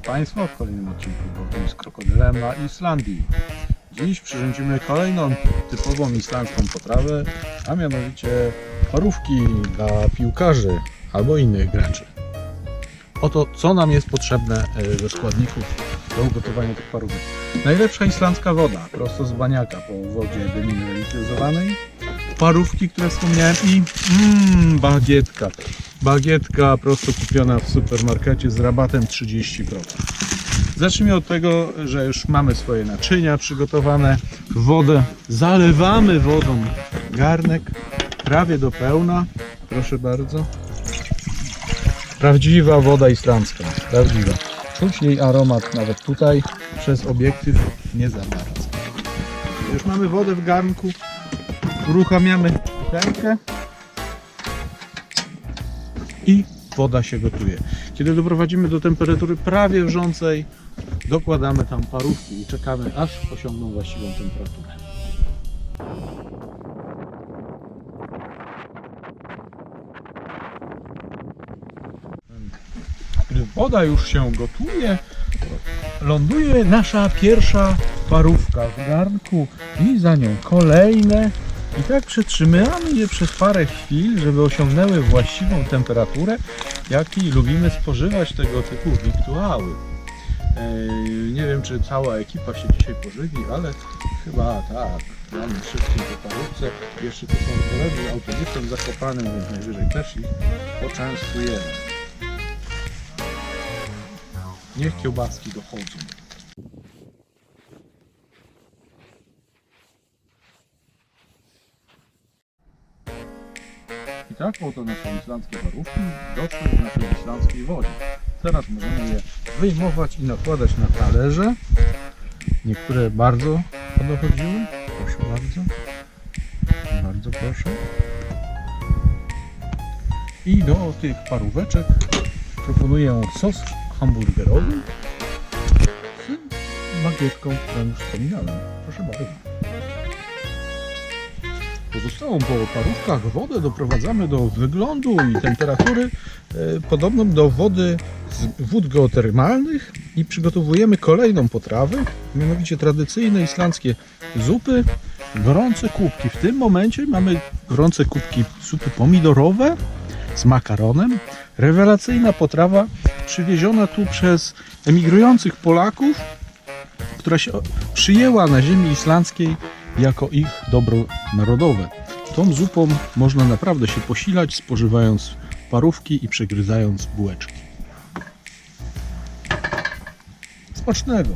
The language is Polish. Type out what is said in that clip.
Państwa w kolejnym odcinku Bogiem z krokodylem na Islandii. Dziś przyrządzimy kolejną typową islandzką potrawę, a mianowicie parówki dla piłkarzy albo innych graczy. Oto co nam jest potrzebne e, ze składników do ugotowania tych parówek. Najlepsza islandzka woda, prosto z baniaka po wodzie demineralizowanej. Parówki, które wspomniałem i mm, bagietka. Bagietka prosto kupiona w supermarkecie z rabatem 30%. Zacznijmy od tego, że już mamy swoje naczynia przygotowane. Wodę zalewamy wodą garnek prawie do pełna. Proszę bardzo. Prawdziwa woda islandzka. Prawdziwa. Czuć jej aromat nawet tutaj przez obiektyw nie za bardzo. Już mamy wodę w garnku. Uruchamiamy kuchenkę i woda się gotuje. Kiedy doprowadzimy do temperatury prawie wrzącej, dokładamy tam parówki i czekamy aż osiągną właściwą temperaturę. Gdy woda już się gotuje, ląduje nasza pierwsza parówka w garnku i za nią kolejne. I tak przytrzymamy je przez parę chwil, żeby osiągnęły właściwą temperaturę, jakiej lubimy spożywać tego typu wiktuały. Eee, Nie wiem, czy cała ekipa się dzisiaj pożywi, ale chyba tak. Mamy wszystkim po parówce. Jeszcze tu są koledzy autobusem zakopanym, więc najwyżej też ich poczęstujemy. Niech kiełbaski dochodzą. I tak oto nasze islandzkie parówki doszły do naszej islandzkiej wodzie. Teraz możemy je wyjmować i nakładać na talerze. Niektóre bardzo dochodziły. Proszę bardzo. Bardzo proszę. I do tych paróweczek proponuję sos hamburgerowy z bagietką, którą już wspominałem. Proszę bardzo. Pozostałą po parówkach wodę doprowadzamy do wyglądu i temperatury e, podobną do wody z wód geotermalnych i przygotowujemy kolejną potrawę, mianowicie tradycyjne islandzkie zupy, gorące kubki. W tym momencie mamy gorące kubki zupy pomidorowe z makaronem. Rewelacyjna potrawa przywieziona tu przez emigrujących Polaków, która się przyjęła na ziemi islandzkiej jako ich dobro narodowe. Tą zupą można naprawdę się posilać, spożywając parówki i przegryzając bułeczki. Smacznego!